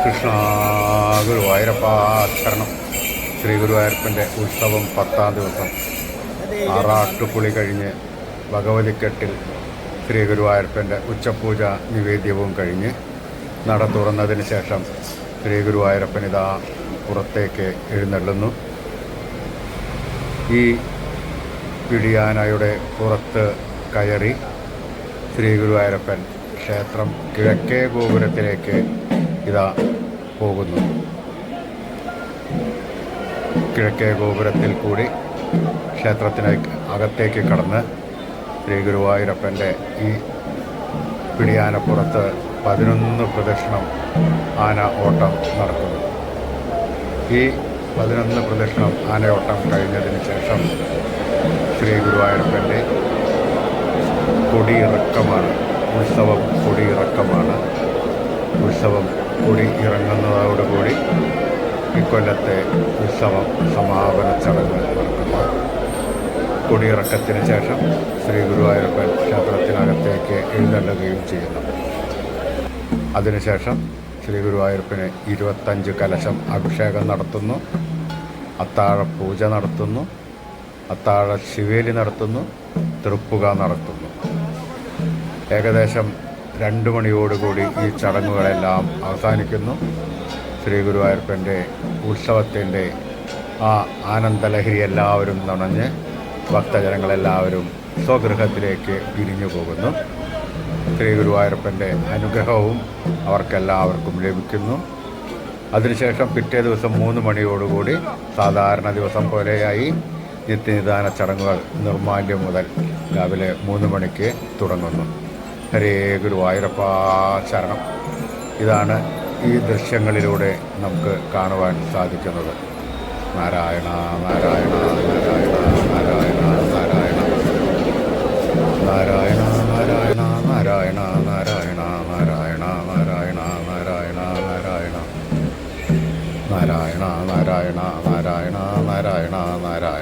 കൃഷ്ണ ഗുരുവായൂരപ്പ ശ്രീ ഗുരുവായൂരപ്പന്റെ ഉത്സവം പത്താം ദിവസം. ആറാട്ടുപുളി കഴിഞ്ഞ് ഭഗവതിക്കെട്ടിൽ ശ്രീ ഗുരുവായൂരപ്പന്റെ ഉച്ചപൂജ നിവേദ്യവും കഴിഞ്ഞ് നട തുറന്നതിന് ശേഷം ശ്രീ ഗുരുവായൂരപ്പൻ ഇതാ പുറത്തേക്ക് എഴുന്നള്ളുന്നു. ഈ പിടിയാനയുടെ പുറത്ത് കയറി ശ്രീ ഗുരുവായൂരപ്പൻ ക്ഷേത്രം കിഴക്കേ ഗോപുരത്തിലേക്ക് ഇതാ പോകുന്നു. കിഴക്കേ ഗോപുരത്തിൽ കൂടി ക്ഷേത്രത്തിന് അകത്തേക്ക് കടന്ന് ശ്രീ ഗുരുവായൂരപ്പന്റെ ഈ പിടിയാനപ്പുറത്ത് പതിനൊന്ന് പ്രദക്ഷിണം ആന ഓട്ടം നടക്കുന്നു. ഈ പതിനൊന്ന് പ്രദക്ഷിണം ആനയോട്ടം കഴിഞ്ഞതിന് ശേഷം ശ്രീ ഗുരുവായൂരപ്പന്റെ കൊടിയിറക്കമാണ് ഉത്സവം കൊടിയിറക്കമാണ് ഉത്സവം കൊടി ഇറങ്ങുന്നതോടുകൂടി ഇക്കൊല്ലത്തെ ഉത്സവം സമാപന ചടങ്ങ് നടക്കുന്നു. കൊടിയിറക്കത്തിന് ശേഷം ശ്രീ ഗുരുവായൂരപ്പൻ ക്ഷേത്രത്തിനകത്തേക്ക് എഴുന്നള്ളുകയും ചെയ്യുന്നു. അതിനുശേഷം ശ്രീ ഗുരുവായൂരപ്പന് ഇരുപത്തഞ്ച് കലശം അഭിഷേകം നടത്തുന്നു. അത്താഴ പൂജ നടത്തുന്നു. അത്താഴ ശിവേലി നടത്തുന്നു. തൃപ്പുക നടത്തുന്നു. ഏകദേശം രണ്ട് മണിയോടുകൂടി ഈ ചടങ്ങുകളെല്ലാം അവസാനിക്കുന്നു. ശ്രീ ഗുരുവായൂരപ്പന്റെ ഉത്സവത്തിന്റെ ആ ആനന്ദലഹരി എല്ലാവരും നണഞ്ഞ് ഭക്തജനങ്ങളെല്ലാവരും സ്വഗൃഹത്തിലേക്ക് പിരിഞ്ഞു പോകുന്നു. ശ്രീ ഗുരുവായൂരപ്പന്റെ അനുഗ്രഹവും അവർക്കെല്ലാവർക്കും ലഭിക്കുന്നു. അതിനുശേഷം പിറ്റേ ദിവസം മൂന്ന് മണിയോടുകൂടി സാധാരണ ദിവസം പോലെയായി നിത്യനിദാന ചടങ്ങുകൾ നിർമാല്യം മുതൽ രാവിലെ മൂന്ന് മണിക്ക് തുടങ്ങുന്നു. ഹരേ ഗുരുവായൂരപ്പ ശരണം ഇതാണ് ഈ ദൃശ്യങ്ങളിലൂടെ നമുക്ക് കാണുവാൻ സാധിക്കുന്നത് നാരായണ നാരായണ നാരായണ നാരായണ നാരായണ നാരായണ നാരായണ നാരായണ നാരായണ നാരായണ നാരായണ നാരായണ നാരായണ നാരായണ നാരായണ നാരായണ നാരായണ നാരായണ നാരായണ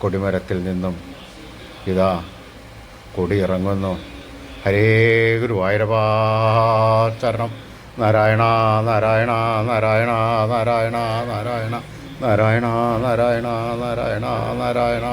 കൊടിമരത്തിൽ നിന്നും ഇതാ കൊടിയിറങ്ങുന്നു. ഹരേ ഗുരുവായൂരപാ ചരണം നാരായണ നാരായണ നാരായണ നാരായണ നാരായണ നാരായണ നാരായണ നാരായണ നാരായണ.